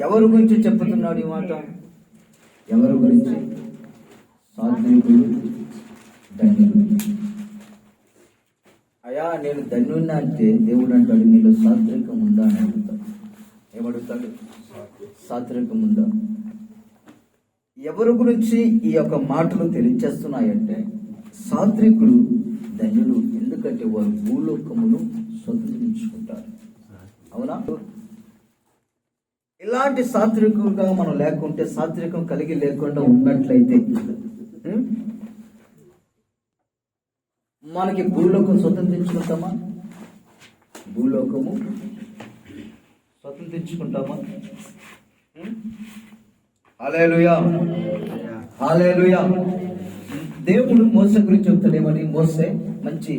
ఎవరి గురించి చెప్తున్నాడు ఈ మాట? ఎవరి గురించి? అయా నేను ధన్యున్నా అంటే దేవుడు అంటాడు నీలో సాత్వికం ఉందా అని అడుగుతాడు ఏమడుగుతాడు? సాత్వికం ఉందా ఎవరి గురించి ఈ యొక్క మాటలు తెలియచేస్తున్నాయంటే సాత్వికుడు ధన్యులు ఎందుకంటే వారు భూలోకమును స్వతంత్రించుకుంటారు. అవునా? ఇలాంటి సాత్వికంగా మనం లేకుంటే సాత్వికం కలిగి లేకుండా ఉన్నట్లయితే మనకి భూలోకం స్వతంత్రించుకుంటామా? భూలోకము స్వతంత్రించుకుంటామా? ఉం? హల్లెలూయా దేవుడు మోస గురించి చెప్తాడేమని మోసే మంచి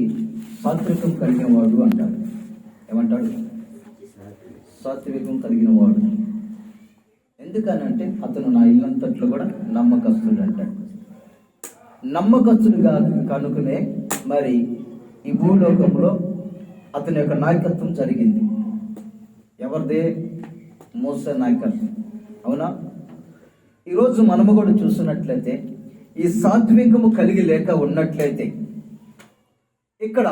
సాత్వికం కలిగిన వాడు అంటాడు. ఏమంటాడు? సాత్వికం కలిగిన వాడు. ఎందుకనంటే అతను నా ఇల్లంతట్లో కూడా నమ్మకస్తుడు అంటాడు. నమ్మకస్తుడుగా కనుకనే మరి ఈ భూలోకంలో అతని యొక్క నాయకత్వం జరిగింది. ఎవరిదే? మోస నాయకత్వం. అవునా? ఈరోజు మనము కూడా చూస్తున్నట్లయితే ఈ సాత్వికము కలిగి లేక ఉన్నట్లయితే ఇక్కడ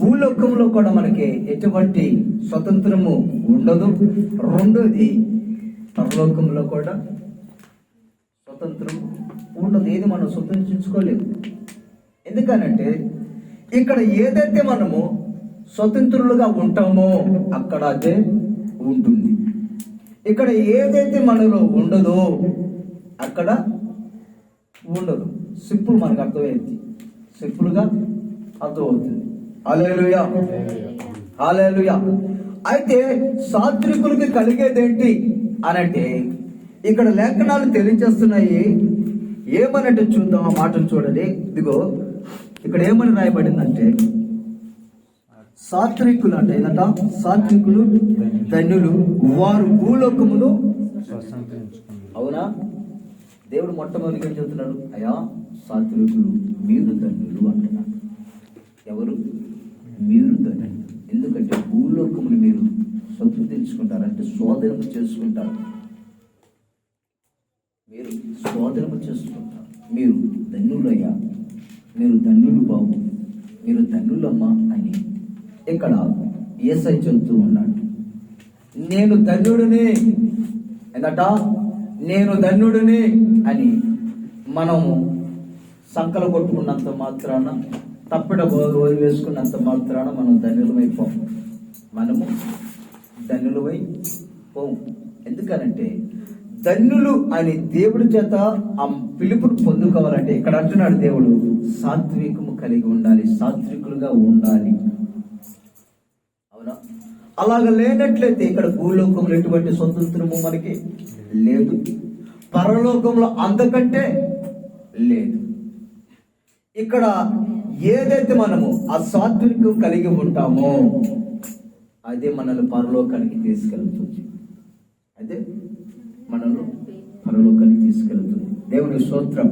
భూలోకంలో కూడా మనకి ఎటువంటి స్వతంత్రము ఉండదు. రెండోది పరలోకంలో కూడా స్వతంత్రం ఉండదు. ఏది మనం స్వతంత్రించుకోలేము ఎందుకనంటే ఇక్కడ ఏదైతే మనము స్వతంత్రులుగా ఉంటామో అక్కడ అదే ఉంటుంది. ఇక్కడ ఏదైతే మనలో ఉండదో అక్కడ ఉండదు. సింపుల్ మనకు అర్థమైంది. సింపుల్గా అర్థమవుతుంది. అలేలుయా అలేలుయా అయితే సాత్వికులకి కలిగేదేంటి అనంటే ఇక్కడ లేఖనాలు తెలియజేస్తున్నాయి. ఏమనంటే చూద్దాం ఆ మాటను చూడండి. ఇదిగో ఇక్కడ ఏమని రాయబడిందంటే సాత్వికులు అంటే ఏంటంట సాత్వికులు ధన్యులు వారు భూలోకమును అవునా? దేవుడు మొట్టమొదటిగా ఏం చెబుతున్నాడు? అయా సాత్వికులు మీరు ధన్యులు అంటున్నాడు. ఎవరు? మీరు ధన్యులు. ఎందుకంటే భూలోకములు మీరు సంతృప్తించుకుంటారు అంటే స్వాధీనము చేసుకుంటారు. మీరు స్వాధీనము చేసుకుంటారు. మీరు ధన్యులయ్యా. మీరు ధన్యులు బాబు మీరు ధన్యులమ్మా అని ఇక్కడ ఏసై చెబుతూ ఉన్నాడు. నేను ధన్యుడిని. ఎందట నేను ధన్యుడిని అని మనము సంకలు కొట్టుకున్నంత మాత్రాన తప్పిడ రోజు వేసుకున్నంత మాత్రాన మనం ధన్యులమైపోం మనము ధన్యులమై పోము. ఎందుకనంటే ధన్యులు అని దేవుడి చేత ఆ పిలుపును పొందుకోవాలంటే ఇక్కడ అంటున్నాడు దేవుడు సాత్వికము కలిగి ఉండాలి సాత్వికులుగా ఉండాలి. అవునా? అలాగ లేనట్లయితే ఇక్కడ భూలోకంలో ఎటువంటి స్వతంత్రము మనకి లేదు. పరలోకంలో అంతకంటే లేదు. ఇక్కడ ఏదైతే మనము ఆ కలిగి ఉంటామో అదే మనల్ని పరలోకానికి తీసుకెళ్తుంది. అదే మనల్ని పరలోకానికి తీసుకెళ్తుంది. దేవుని స్తోత్రం.